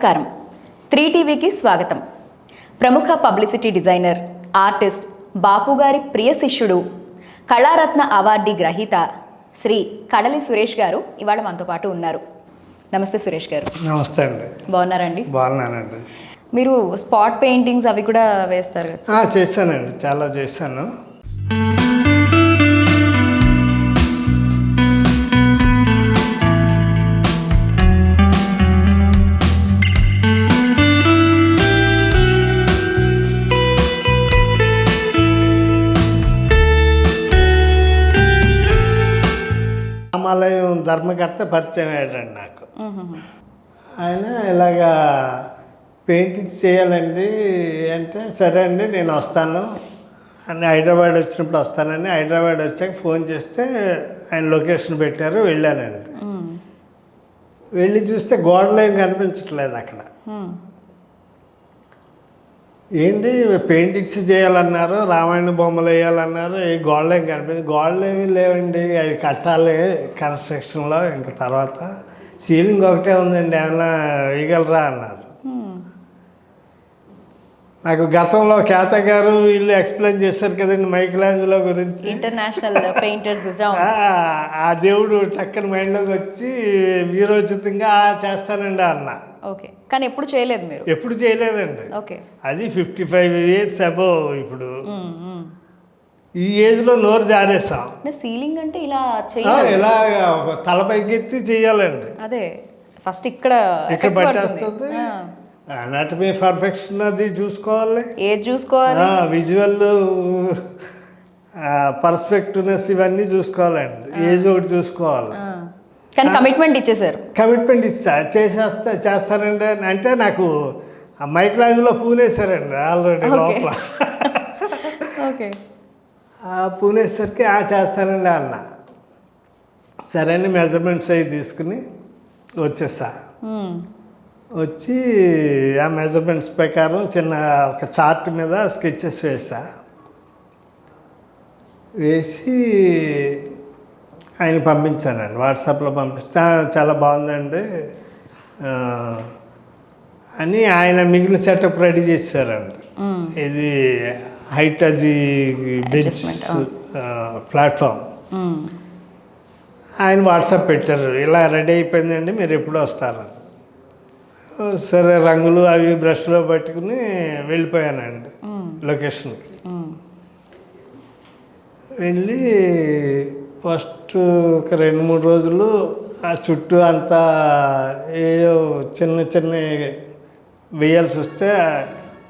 నమస్కారం. త్రీ టీవీకి స్వాగతం. ప్రముఖ పబ్లిసిటీ డిజైనర్ ఆర్టిస్ట్ బాపు గారి ప్రియ శిష్యుడు కళారత్న అవార్డీ గ్రహీత శ్రీ కడలి సురేష్ గారు ఇవాళ మనతో పాటు ఉన్నారు. నమస్తే సురేష్ గారు. నమస్తే అండి. బాగున్నారండి? బాగున్నానండి. మీరు స్పాట్ పెయింటింగ్స్ అవి కూడా వేస్తారు చేశానండి. చాలా చేశాను. రామాలయం ధర్మకర్త పరిచయం అయ్యాడండి నాకు ఆయన ఇలాగా పెయింటింగ్స్ చేయాలండి అంటే సరే అండి నేను వస్తాను అని హైదరాబాద్ వచ్చినప్పుడు వస్తానని హైదరాబాద్ వచ్చాక ఫోన్ చేస్తే ఆయన లొకేషన్ పెట్టారు వెళ్ళానండి. వెళ్ళి చూస్తే గోడలు ఏం కనిపించట్లేదు అక్కడ. ఏంటి పెయింటింగ్స్ చేయాలన్నారు రామాయణ బొమ్మలు వేయాలన్నారు ఏ గోడలు ఏం కనిపించి గోడలు ఏమీ లేవండి. అవి కట్టాలి కన్స్ట్రక్షన్లో ఇంకా తర్వాత సీలింగ్ ఒకటే ఉందండి ఏమన్నా వేయగలరా అన్నారు. నాకు గతంలో ఖ్యాత గారు వీళ్ళు ఎక్స్ప్లెయిన్ చేశారు కదండి మైకిలాంజ్లో గురించి. ఇంటర్నేషనల్ పెయింటర్స్ ఆ, దేవుడు టక్కన మైండ్లోకి వచ్చి వీరోచితంగా "ఆ, చేస్తానండి అన్న. ఓకే. కానీ ఎప్పుడు చేయలేదు మీరు? ఎప్పుడు చేయలేదండి. ఓకే. అది ఫిఫ్టీ ఫైవ్ ఇయర్స్ అబో ఇప్పుడు. ఈ ఏజ్లో నోరు జారేసాం అంటే సీలింగ్ అంటే ఇలా చేయాలి ఇలా తల పైకెత్తి చేయాలండి. అదే. ఫస్ట్ ఇక్కడ ఇక్కడ పట్టేస్తుంది. అనాటమీ పర్ఫెక్షన్ అది చూసుకోవాలి. ఏది చూసుకోవాలి? విజువల్ పర్స్పెక్టివ్నెస్ ఇవన్నీ చూసుకోవాలండి. ఏజ్ ఒకటి చూసుకోవాలి. కానీ కమిట్మెంట్ ఇచ్చేసారు కమిట్మెంట్ ఇచ్చా చేసేస్తా చేస్తానండి అంటే నాకు ఆ మైక్ లాంజ్లో పూనేశారండి ఆల్రెడీ. లోపల. పూనేసరికి ఆ చేస్తానండి అన్న. సరే అని మెజర్మెంట్స్ అవి తీసుకుని వచ్చేసా వచ్చి ఆ మెజర్మెంట్స్ ప్రకారం చిన్న ఒక చార్ట్ మీద స్కెచెస్ వేసా వేసి ఆయన పంపించానండి వాట్సాప్లో పంపిస్తే "ఆ, చాలా బాగుందండి. అని ఆయన మిగిలిన సెటప్ రెడీ చేశారండి ఇది హైట్ అది బెంచ్ ప్లాట్ఫామ్. ఆయన వాట్సాప్ పెట్టారు. ఇలా రెడీ అయిపోయిందండి మీరు ఎప్పుడు వస్తారు సరే రంగులు అవి బ్రష్లో పట్టుకుని వెళ్ళిపోయానండి లొకేషన్కి. వెళ్ళి ఫస్ట్ ఒక రెండు మూడు రోజులు ఆ చుట్టూ అంతా ఏయో చిన్న చిన్న వేయాల్సి వస్తే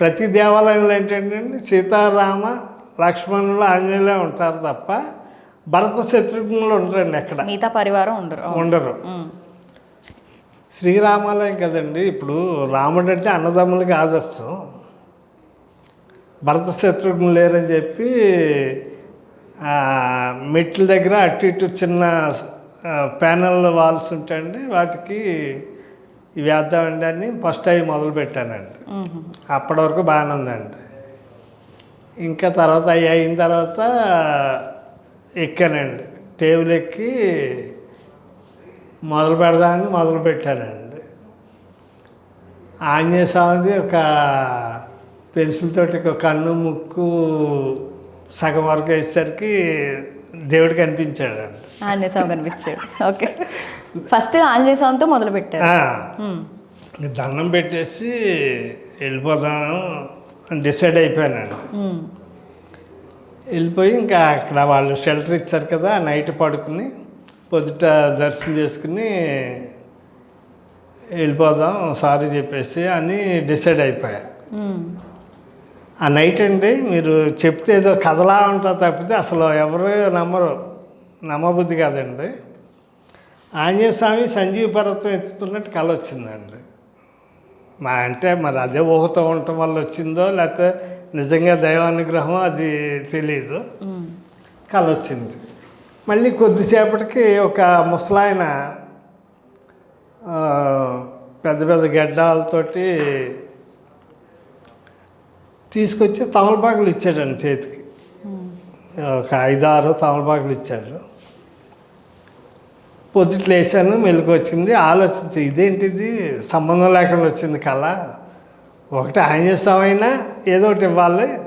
ప్రతి దేవాలయంలో ఏంటంటే సీతారామ లక్ష్మణులు ఆంజనేయులే ఉంటారు తప్ప భరత శత్రుఘ్నులు ఉండరండి ఎక్కడ మిగతా పరివారం ఉండరు. ఉండరు. శ్రీరామాలయం కదండి ఇప్పుడు రాముడు అంటే అన్నదమ్ములకి ఆదర్శం భరత శత్రుఘ్నులు లేరని చెప్పి మెట్ల దగ్గర అటు ఇటు చిన్న ప్యానల్ వాల్స్ ఉంటాయండి. వాటికి వేద్దామండి అని ఫస్ట్ అవి మొదలు పెట్టానండి. అప్పటి వరకు బాగానే ఉందండి. ఇంకా తర్వాత అవి అయిన తర్వాత ఎక్కానండి. టేబుల్ ఎక్కి మొదలు పెడదామని మొదలు పెట్టానండి. ఆంజనేయ స్వామిది ఒక పెన్సిల్ తోటి ఒక కన్ను ముక్కు సగం వరకు వేసేసరికి దేవుడు కనిపించాడండి ఆంజనేయ స్వామి కనిపించాడు. ఓకే. ఫస్ట్ ఆంజనేయ స్వామితో మొదలు పెట్టారు. ఇంక దండం పెట్టేసి వెళ్ళిపోదాను అని డిసైడ్ అయిపోయానండి ఉమ్. వెళ్ళిపోయి ఇంకా అక్కడ వాళ్ళు షెల్టర్ ఇచ్చారు కదా నైట్ పడుకుని పొద్దుట దర్శనం చేసుకుని వెళ్ళిపోదాం సారీ చెప్పేసి అని డిసైడ్ అయిపోయా. ఆ నైట్ అండి మీరు చెప్తే ఏదో కథలా ఉంటుంది తప్పితే అసలు ఎవరు నమ్మరు. నమ్మబుద్ధి కాదండి. ఆంజనేయ స్వామి సంజీవ పర్వతం ఎత్తుతున్నట్టు కళ వచ్చిందండి. మా అంటే మరి అదే ఊహతో ఉండటం వల్ల వచ్చిందో లేకపోతే నిజంగా దైవానుగ్రహం అది తెలియదు. కళ వచ్చింది. మళ్ళీ కొద్దిసేపటికి ఒక ముసలాయన పెద్ద పెద్ద గడ్డాలతోటి తీసుకొచ్చి తమలపాకులు ఇచ్చాడండి చేతికి. ఒక ఐదారు తమలపాకులు ఇచ్చాడు. పొద్దుట లేచాను మెలకు వచ్చింది ఆలోచించి ఇదేంటిది? సంబంధం లేకుండా వచ్చింది కళ. ఒకటి ఆయన చేస్తామైనా ఏదో ఒకటి ఇవ్వాలి.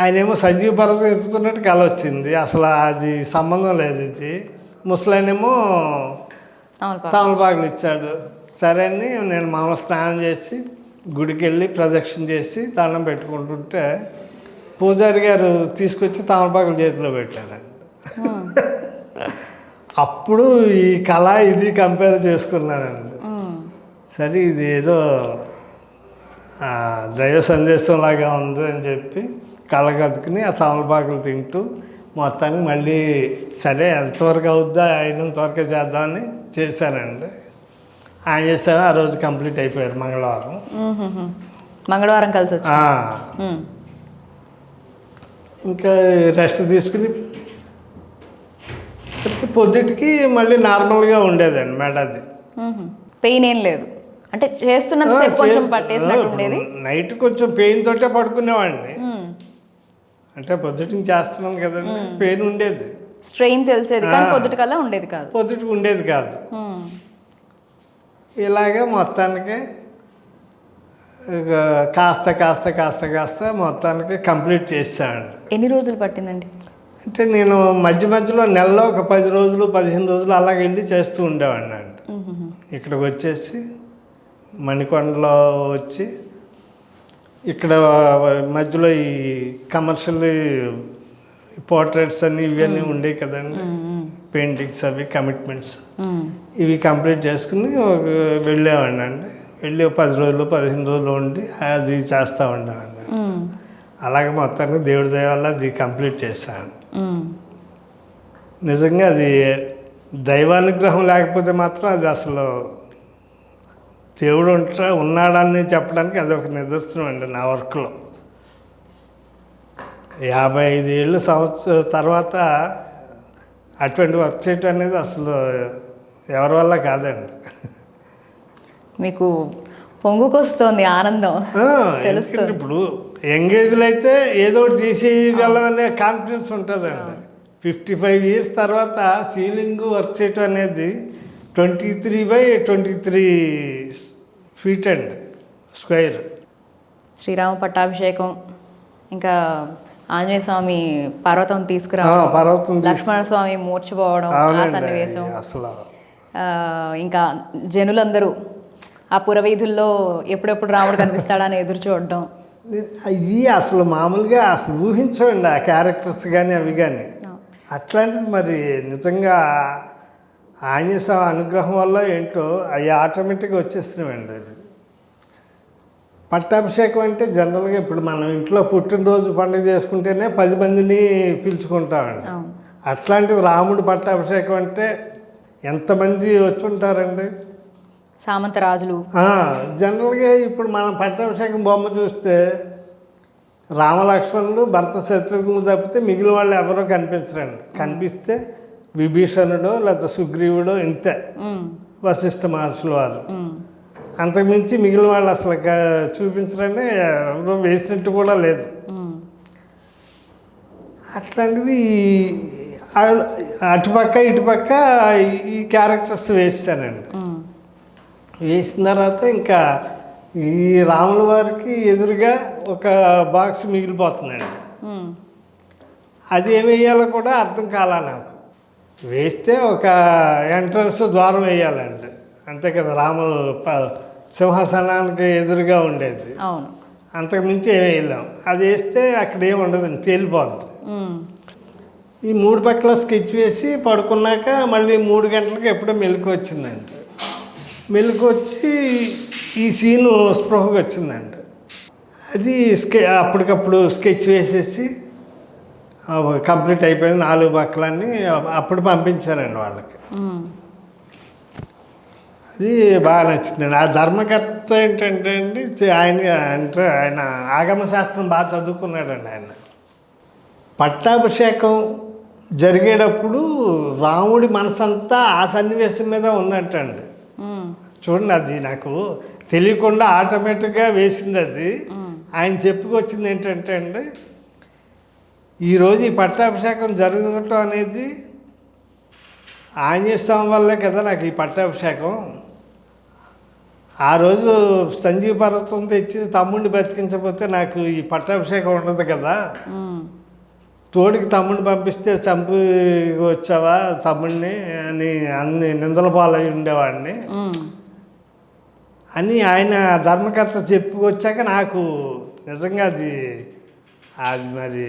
ఆయనేమో సంజీవ పర్వతం ఎత్తుతున్నట్టు కళ వచ్చింది. అసలు అది సంబంధం లేదు ఇది. ముసలాయనేమో తమలపాకు. తమలపాకులు ఇచ్చాడు. సరే అని నేను మామూలు స్నానం చేసి గుడికి వెళ్ళి ప్రదక్షిణ చేసి దండం పెట్టుకుంటుంటే పూజారి గారు తీసుకొచ్చి తమలపాకులు చేతిలో పెట్టారండి ఉమ్, అప్పుడు ఈ కళ ఇది కంపేర్ చేసుకున్నానండి ఉమ్, సరే ఇది ఏదో దైవ సందేశం లాగా ఉంది అని చెప్పి కళ్ళ కదుకుని ఆ తమలపాకులు తింటూ మొత్తానికి మళ్ళీ సరే ఎంతవరకు అవుద్దా అయినంతవరకే చేద్దామని చేశానండి ఆయన చేశాను ఆ రోజు కంప్లీట్ అయిపోయారు మంగళవారం. మంగళవారం కలిసి ఇంకా రెస్ట్ తీసుకుని పొద్దుటికి మళ్ళీ నార్మల్గా ఉండేదండి మెడది. ఉమ్, ఉమ్. పెయిన్ ఏం లేదు. అంటే కొంచెం పట్టేసినట్టు ఉండేది. నైట్ కొంచెం పెయిన్ తోటే పడుకునేవాడిని. అంటే పొద్దుటికి చేస్తున్నాను కదండి పెయిన్ ఉండేది. స్ట్రెయిన్ తెలిసేది కానీ పొద్దుటి కల్లా ఉండేది కాదు. పొద్దుటికి ఉండేది కాదు. ఇలాగే మొత్తానికి కాస్త కాస్త కాస్త కాస్త మొత్తానికి కంప్లీట్ చేసామండి ఎన్ని రోజులు పట్టిందండి? అంటే నేను మధ్య మధ్యలో నెలలో ఒక పది రోజులు పదిహేను రోజులు అలాగ వెళ్ళి చేస్తూ ఉండేవాడిని అండి. ఇక్కడికి వచ్చేసి మణికొండలో వచ్చి ఇక్కడ మధ్యలో ఈ కమర్షియల్ పోర్ట్రేట్స్ అన్ని ఇవన్నీ ఉండేవి కదండి. పెయింటింగ్స్ అవి కమిట్మెంట్స్. ఇవి కంప్లీట్ చేసుకుని వెళ్ళేవాడిని అండి. వెళ్ళి పది రోజులు పదిహేను రోజులు ఉండి అది చేస్తూ ఉండేవాడిని. అలాగే మొత్తానికి దేవుడి దయ వల్ల అది కంప్లీట్ చేశాను ఉమ్. నిజంగా అది దైవానుగ్రహం లేకపోతే మాత్రం అది అసలు దేవుడు ఉంటా ఉన్నాడని చెప్పడానికి అది ఒక నిదర్శనం అండి నా వర్క్లో. యాభై ఐదు ఏళ్ళు సంవత్సర తర్వాత అటువంటి వర్క్ చేయటం అనేది అసలు ఎవరి వల్ల కాదండి. మీకు పొంగుకొస్తోంది ఆనందం. తెలుస్తుంది. ఇప్పుడు ఎంగేజ్లో అయితే ఏదో ఒకటి చేసేయగలం అనే కాన్ఫిడెన్స్ ఉంటుందండి. ఫిఫ్టీ ఫైవ్ ఇయర్స్ తర్వాత సీలింగ్ వర్క్ చేయటం అనేది twenty three by twenty three feet అండి స్క్వేర్. శ్రీరామ పట్టాభిషేకం ఇంకా ఆంజనేయ స్వామి పర్వతం తీసుకురావడం పర్వతం లక్ష్మణ స్వామి మూర్చిపోవడం ఆ సన్నివేశం. అసలు. ఇంకా జనులందరూ ఆ పురవీధుల్లో ఎప్పుడెప్పుడు రాముడు కనిపిస్తాడని ఎదురు చూడడం. ఇవి అసలు మామూలుగా అసలు ఊహించండి ఆ క్యారెక్టర్స్ కానీ అవి కానీ అట్లాంటిది మరి నిజంగా ఆంజనేయ స్వామి అనుగ్రహం వల్ల ఏంటో అవి ఆటోమేటిక్గా వచ్చేస్తున్నాయండి అవి. పట్టాభిషేకం అంటే జనరల్గా ఇప్పుడు మనం ఇంట్లో పుట్టినరోజు పండుగ చేసుకుంటేనే పది మందిని పిలుచుకుంటామండి. అట్లాంటిది రాముడు పట్టాభిషేకం అంటే ఎంతమంది వచ్చి ఉంటారండి సామంత రాజులు ఆ, జనరల్గా ఇప్పుడు మనం పట్టాభిషేకం బొమ్మ చూస్తే రామలక్ష్మణుడు భర్త శత్రుఘ్నులు తప్పితే మిగిలిన వాళ్ళు ఎవరో కనిపించరండి. కనిపిస్తే విభీషణుడు లేకపోతే సుగ్రీవుడు ఇంతే. వశిష్ఠ మహర్షుల వారు. అంతకుమించి మిగిలిన వాళ్ళు అసలు చూపించరని ఎవరో వేసినట్టు కూడా లేదు. అట్లాంటిది అటుపక్క ఇటుపక్క ఈ- క్యారెక్టర్స్ వేస్తానండి. వేసిన తర్వాత ఇంకా ఈ రాముల వారికి ఎదురుగా ఒక బాక్స్ మిగిలిపోతుందండి. అది ఏమి వేయాలో కూడా అర్థం కాలా నాకు. వేస్తే ఒక ఎంట్రన్స్ ద్వారం వేయాలండి. అంతే కదా రాములు ప- సింహాసనానికి ఎదురుగా ఉండేది. అవును. అంతకు మించి ఏమి వేయలేం అది వేస్తే అక్కడ ఏమి ఉండదండి తేలిపోద్ది. ఈ మూడు పక్కల స్కెచ్ వేసి పడుకున్నాక మళ్ళీ మూడు గంటలకు ఎప్పుడో మెలకు వచ్చిందండి మెలకు వచ్చి ఈ సీను స్పృహకు వచ్చిందండి అది స్కె అప్పటికప్పుడు స్కెచ్ వేసేసి కంప్లీట్ అయిపోయింది నాలుగు పక్కలన్నీ అప్పుడు పంపించానండి వాళ్ళకి. అది బాగా నచ్చిందండి. ఆ ధర్మకర్త ఏంటంటే అండి ఆయన అంటే ఆయన ఆగమ శాస్త్రం బాగా చదువుకున్నాడండి ఆయన. పట్టాభిషేకం జరిగేటప్పుడు రాముడి మనసంతా ఆ సన్నివేశం మీద ఉందంటండి. చూడండి అది నాకు తెలియకుండా ఆటోమేటిక్గా వేసింది అది. ఆయన చెప్పుకొచ్చింది ఏంటంటే అండి ఈరోజు ఈ పట్టాభిషేకం జరగటం అనేది ఆంజనేయ స్వామి వల్లే కదా నాకు ఈ పట్టాభిషేకం. ఆ రోజు సంజీవ పర్వతం తెచ్చి తమ్ముడిని బతికించకపోతే నాకు ఈ పట్టాభిషేకం ఉండదు కదా. తోడికి తమ్ముడిని పంపిస్తే చంపి వచ్చావా తమ్ముడిని అని అన్ని నిందల పాలై ఉండేవాడిని. అని ఆయన ధర్మకర్త చెప్పుకొచ్చాక నాకు నిజంగా అది అది మరి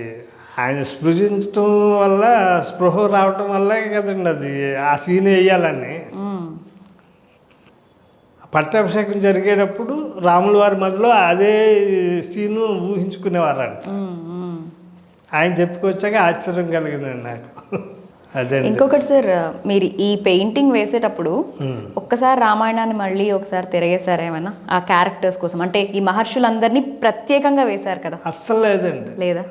ఆయన స్పృశించటం వల్ల స్పృహ రావటం వల్లే కదండి అది ఆ సీన్ వేయాలని. పట్టాభిషేకం జరిగేటప్పుడు రాముల వారి మధ్యలో అదే సీను ఊహించుకునేవారంట. ఆయన చెప్పుకొచ్చాక ఆశ్చర్యం కలిగిందండి నాకు. అదే ఇంకొకటి సార్ మీరు ఈ పెయింటింగ్ వేసేటప్పుడు. ఒక్కసారి రామాయణాన్ని మళ్ళీ ఒకసారి తిరిగేశారా ఏమైనా? ఆ క్యారెక్టర్స్ కోసం. అంటే ఈ మహర్షులందరినీ ప్రత్యేకంగా వేశారు కదా. అస్సలు లేదండి. లేదా?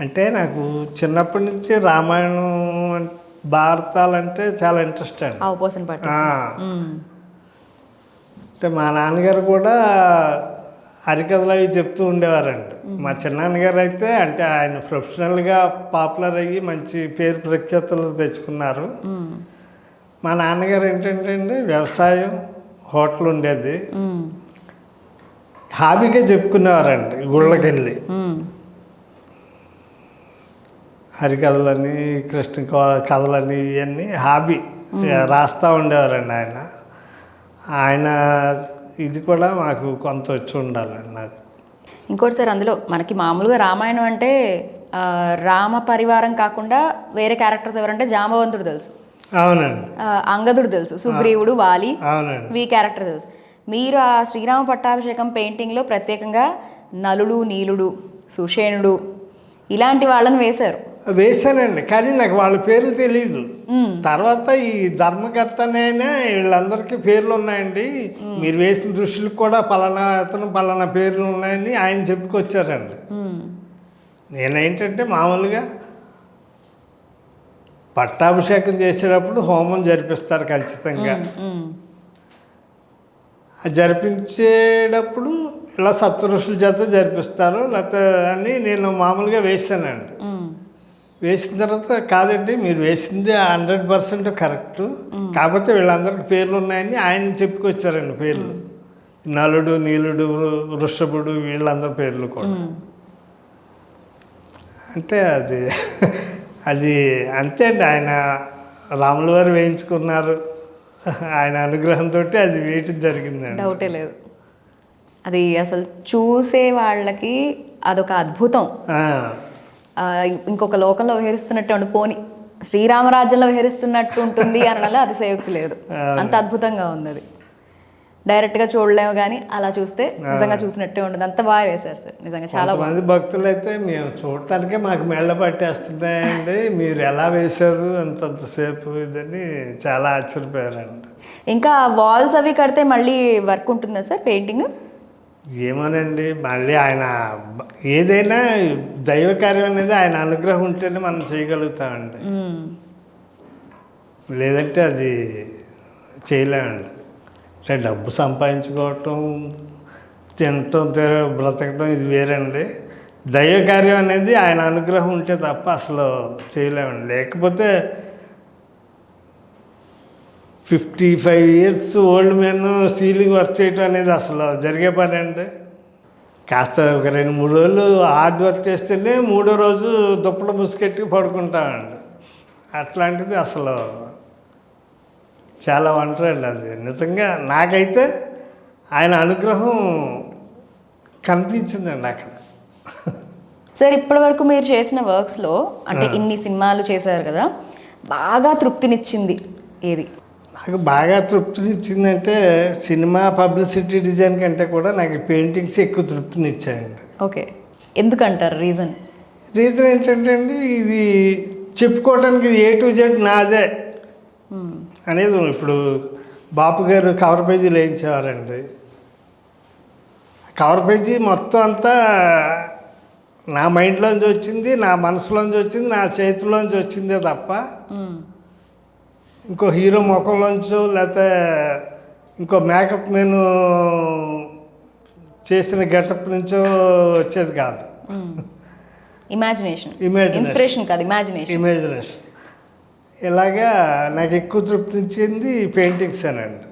అంటే నాకు చిన్నప్పటి నుంచి రామాయణం అం- భారతాలంటే చాలా ఇంట్రెస్ట్ అండి. అంటే మా నాన్నగారు కూడా హరికథలు అవి చెప్తూ ఉండేవారండి మా చిన్నాన్నగారు అయితే అంటే ఆయన ప్రొఫెషనల్గా పాపులర్ అయ్యి మంచి పేరు ప్రఖ్యాతులు తెచ్చుకున్నారు. మా నాన్నగారు ఏంటంటే అండి వ్యవసాయం హోటల్ ఉండేది. హాబీగా చెప్పుకునేవారండి గుళ్ళకి వెళ్ళి హరికథలని కృష్ణ కథలని ఇవన్నీ హాబీ. రాస్తూ ఉండేవారండి ఆయన. ఆయన ఇది కూడా మాకు కొంత వచ్చి ఉండాలండి నాకు. ఇంకోటి సార్ అందులో మనకి మామూలుగా రామాయణం అంటే రామ పరివారం కాకుండా వేరే క్యారెక్టర్స్ ఎవరంటే జాంబవంతుడు తెలుసు. అవునండి. అంగదుడు తెలుసు. సుగ్రీవుడు వాలి అవునండి. వీ క్యారెక్టర్ తెలుసు. మీరు ఆ శ్రీరామ పట్టాభిషేకం పెయింటింగ్లో ప్రత్యేకంగా నలుడు నీలుడు సుషేణుడు ఇలాంటి వాళ్ళని వేశారు. వేశానండి. కానీ నాకు వాళ్ళ పేర్లు తెలియదు. తర్వాత ఈ ధర్మకర్తనైనా వీళ్ళందరికీ పేర్లు ఉన్నాయండి. మీరు వేసిన దృష్టికి కూడా పలానా అతను పలానా పేర్లు ఉన్నాయని ఆయన చెప్పుకొచ్చారండి. నేనేంటంటే మామూలుగా పట్టాభిషేకం చేసేటప్పుడు హోమం జరిపిస్తారు ఖచ్చితంగా. జరిపించేటప్పుడు ఇలా సప్తఋషుల చేత జరిపిస్తారు. లేకపోతే అని నేను మామూలుగా వేసానండి. వేసిన తర్వాత కాదండి మీరు వేసింది హండ్రెడ్ పర్సెంట్ కరెక్ట్. కాకపోతే వీళ్ళందరికీ పేర్లు ఉన్నాయని ఆయన చెప్పుకొచ్చారండి పేర్లు. నలుడు నీలుడు వృషభుడు వీళ్ళందరి పేర్లు కూడా. అంటే అది అది అంతే అండి. ఆయన రాముల వారు వేయించుకున్నారు. ఆయన అనుగ్రహంతో అది వేయటం జరిగిందండి. డౌటే లేదు. అది అసలు చూసే వాళ్ళకి అదొక అద్భుతం. ఇంకొక లోకంలో విహరిస్తున్నట్టు ఉండి. పోని శ్రీరామరాజ్యంలో విహరిస్తున్నట్టు ఉంటుంది అనడంలో అతిశయోక్తి లేదు. అంత అద్భుతంగా ఉంది అది డైరెక్ట్గా చూడలేము కానీ అలా చూస్తే నిజంగా చూసినట్టే ఉంటుంది అంత బాగా వేశారు సార్. నిజంగా చాలా కొంతమంది భక్తులు అయితే మేము చూడటానికే మాకు మెళ్ళ పట్టేస్తున్నాయండి. మీరు ఎలా వేశారు అంతంతసేపు ఇదని చాలా ఆశ్చర్యపోయారండి. ఇంకా వాల్స్ అవి కడితే మళ్ళీ వర్క్ ఉంటుందా సార్? పెయింటింగ్? ఏమోనండి మళ్ళీ ఆయన ఏదైనా దైవ కార్యం అనేది ఆయన అనుగ్రహం ఉంటేనే మనం చేయగలుగుతామండి. లేదంటే అది చేయలేమండి. అంటే డబ్బు సంపాదించుకోవటం తినటం తిర బ్రతకటం ఇది వేరండి. దైవ కార్యం అనేది ఆయన అనుగ్రహం ఉంటే తప్ప అసలు చేయలేమండి. లేకపోతే fifty five years old men ceiling work చేయటం అనేది అసలు జరిగే పని అండి. కాస్త ఒక రెండు మూడు రోజులు హార్డ్ వర్క్ చేస్తేనే మూడో రోజు దుప్పట ముసుకెట్టి పడుకుంటామండి. అట్లాంటిది అసలు చాలా ఒంటరండి అది. నిజంగా నాకైతే ఆయన అనుగ్రహం కనిపించిందండి అక్కడ. సార్ ఇప్పటి వరకు మీరు చేసిన వర్క్స్లో అంటే ఇన్ని సినిమాలు చేశారు కదా బాగా తృప్తినిచ్చింది ఏది? నాకు బాగా తృప్తినిచ్చిందంటే సినిమా పబ్లిసిటీ డిజైన్ కంటే కూడా నాకు పెయింటింగ్స్ ఎక్కువ తృప్తినిచ్చాయండి. ఓకే. ఎందుకంటారు రీజన్? రీజన్ ఏంటంటే అండి ఇది చెప్పుకోవడానికి ఇది ఏ టు జెడ్ నాదే. అనేది. ఇప్పుడు బాపు గారు కవర్ పేజీలు వేయించేవారండి. కవర్ పేజీ మొత్తం అంతా నా మైండ్లోంచి వచ్చింది నా మనసులోంచి వచ్చింది నా చేతిలోంచి వచ్చిందే తప్ప ఇంకో హీరో ముఖంలోంచో లేకపోతే ఇంకో మేకప్ మెన్ చేసిన గెటప్ నుంచో వచ్చేది కాదు. ఇమాజినేషన్. ఇన్స్పిరేషన్ కాదు ఇమాజినేషన్ ఇమేజినేషన్ ఇలాగా నాకు ఎక్కువ తృప్తి ఇచ్చింది పెయింటింగ్స్ అనండి.